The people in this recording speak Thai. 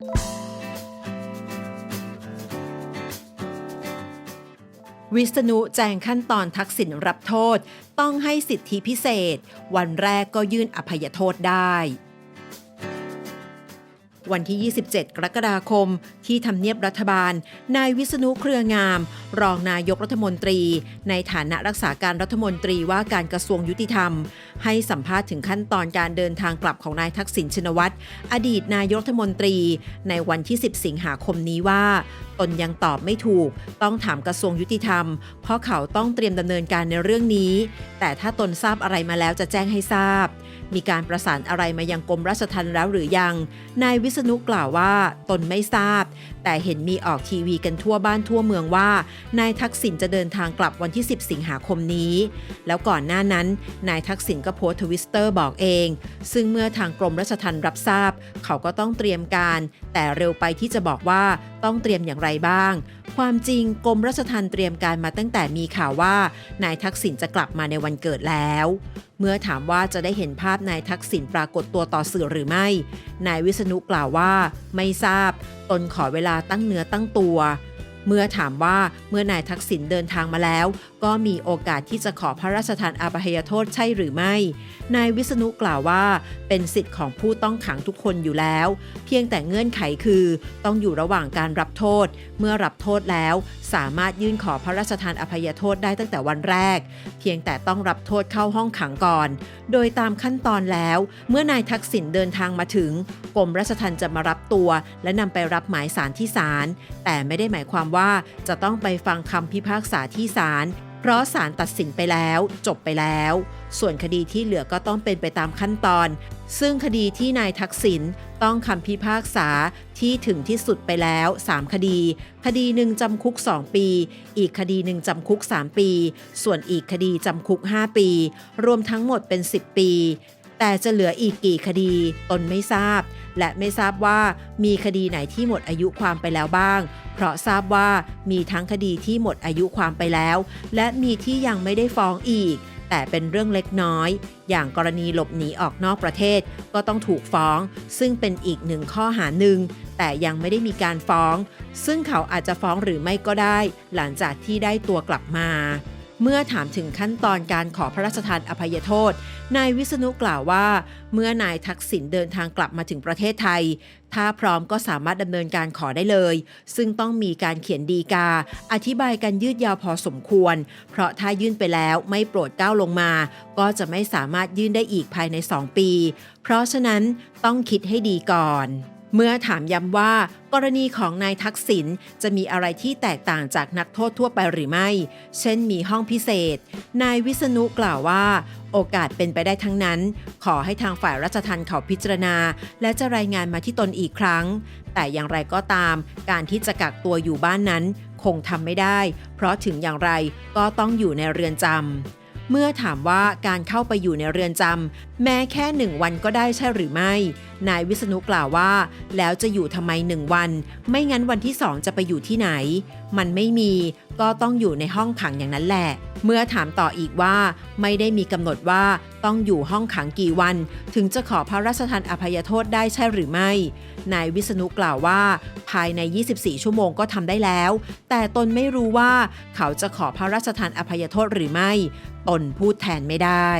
วิษณุแจงขั้นตอนทักษิณรับโทษ ต้องให้สิทธิพิเศษ วันแรกก็ยื่นอภัยโทษได้ วันที่ 27 กรกฎาคม ที่ทำเนียบรัฐบาล นายวิษณุเครืองาม รองนายกรัฐมนตรี ในฐานะรักษาการรัฐมนตรีว่าการกระทรวงยุติธรรม ให้สัมภาษณ์ถึงขั้นตอนการเดินทางกลับของนายทักษิณชินวัตรอดีตนายกรัฐมนตรี ในวันที่ 10 สิงหาคมนี้ว่า ตนยังตอบไม่ถูก ต้องถามกระทรวงยุติธรรม เพราะเขาต้องเตรียมดำเนินการในเรื่องนี้ แต่ถ้าตนทราบอะไรมาแล้วจะแจ้งให้ทราบ มีการประสานอะไรมายังกรมราชทัณฑ์แล้วหรือยัง นายวิษณุกล่าวว่าตนไม่ทราบ แต่เห็นมีออกทีวีกันทั่วบ้านทั่วเมืองว่า นายทักษิณจะเดินทางกลับวันที่ 10 สิงหาคมนี้ แล้วก่อนหน้านั้น นายทักษิณก็โพสต์ทวิสเตอร์บอกเอง ซึ่งเมื่อทางกรมราชทัณฑ์รับทราบ เขาก็ต้องเตรียมการ แต่เร็วไปที่จะบอกว่าต้องเตรียมอย่างไรบ้าง ความจริงกรมราชทัณฑ์เตรียมการมาตั้งแต่มีข่าวว่านายทักษิณจะกลับมาในวันเกิดแล้ว เมื่อถามว่าจะได้เห็นภาพนายทักษิณปรากฏตัวต่อสื่อหรือไม่ นายวิษณุกล่าวว่า ไม่ทราบ ตนขอเวลาตั้งเนื้อตั้งตัว เมื่อถามว่าเมื่อนายทักษิณเดินทางมาแล้ว ก็มีโอกาสที่จะขอพระราชทานอาภัยโทษใช่หรือไม่ นายวิษณุกล่าวว่า เป็นสิทธิ์ของผู้ต้องขังทุกคนอยู่แล้ว เพียงแต่เงื่อนไขคือ ต้องอยู่ระหว่างการรับโทษ เมื่อรับโทษแล้ว สามารถยื่นขอพระราชทานอภัยโทษได้ตั้งแต่วันแรก เพียงแต่ต้องรับโทษเข้าห้องขังก่อน โดยตามขั้นตอนแล้ว เมื่อนายทักษิณเดินทางมาถึงกรมราชทัณฑ์จะมารับตัว และนำไปรับหมายสารที่ศาลแต่ไม่ได้หมายความว่าจะต้องไปฟังคำพิพากษาที่ศาลเพราะศาลตัดสินไปแล้ว จบไปแล้ว ส่วนคดีที่เหลือก็ต้องเป็นไปตามขั้นตอน ซึ่งคดีที่นายทักษิณต้องคำพิพากษาที่ถึงที่สุดไปแล้ว 3 คดี คดีหนึ่งจำคุก 2 ปี อีกคดีหนึ่งจำคุก 3 ปี ส่วนอีกคดีจำคุก 5 ปี รวมทั้งหมดเป็น 10 ปี แต่จะเหลืออีกกี่คดีตนไม่ทราบ และไม่ทราบว่ามีคดีไหนที่หมดอายุความไปแล้วบ้าง เพราะทราบว่ามีทั้งคดีที่หมดอายุความไปแล้ว และมีที่ยังไม่ได้ฟ้องอีก แต่เป็นเรื่องเล็กน้อย อย่างกรณีหลบหนีออกนอกประเทศก็ต้องถูกฟ้อง ซึ่งเป็นอีกหนึ่งข้อหาหนึ่งแต่ยังไม่ได้มีการฟ้อง ซึ่งเขาอาจจะฟ้องหรือไม่ก็ได้ หลังจากที่ได้ตัวกลับมาเมื่อถามถึงขั้นตอนการขอพระราชทานอภัยโทษ นายวิษณุกล่าวว่า เมื่อนายทักษิณเดินทางกลับมาถึงประเทศไทย ถ้าพร้อมก็สามารถดำเนินการขอได้เลย ซึ่งต้องมีการเขียนดีกา อธิบายกันยืดยาวพอสมควร เพราะถ้ายื่นไปแล้วไม่โปรดก้าวลงมา ก็จะไม่สามารถยื่นได้อีกภายใน 2 ปี เพราะฉะนั้นต้องคิดให้ดีก่อน เมื่อถามย้ำว่า กรณีของนายทักษิณจะมีอะไรที่แตกต่างจากนักโทษทั่วไปหรือไม่ เช่นมีห้องพิเศษ นายวิษณุกล่าวว่า โอกาสเป็นไปได้ทั้งนั้น ขอให้ทางฝ่ายรัชทันเขาพิจารณา และจะรายงานมาที่ตนอีกครั้ง แต่อย่างไรก็ตาม การที่จะกักตัวอยู่บ้านนั้น คงทำไม่ได้ เพราะถึงอย่างไรก็ต้องอยู่ในเรือนจำเมื่อถามว่าการเข้าไปอยู่ในเรือนจำแม้แค่หนึ่งวันก็ได้ใช่หรือไม่ นายวิษณุกล่าวว่า แล้วจะอยู่ทำไมหนึ่งวัน ไม่งั้นวันที่สองจะไปอยู่ที่ไหน มันไม่มีก็ต้องอยู่ในห้องขังอย่างนั้นแหละ เมื่อถามต่ออีกว่า ไม่ได้มีกำหนดว่าต้องอยู่ห้องขังกี่วัน ถึงจะขอพระราชทานอภัยโทษได้ใช่หรือไม่ นายวิษณุกล่าวว่า ภายใน 24 ชั่วโมงก็ทำได้แล้ว แต่ตนไม่รู้ว่าเขาจะขอพระราชทานอภัยโทษหรือไม่ ตนพูดแทนไม่ได้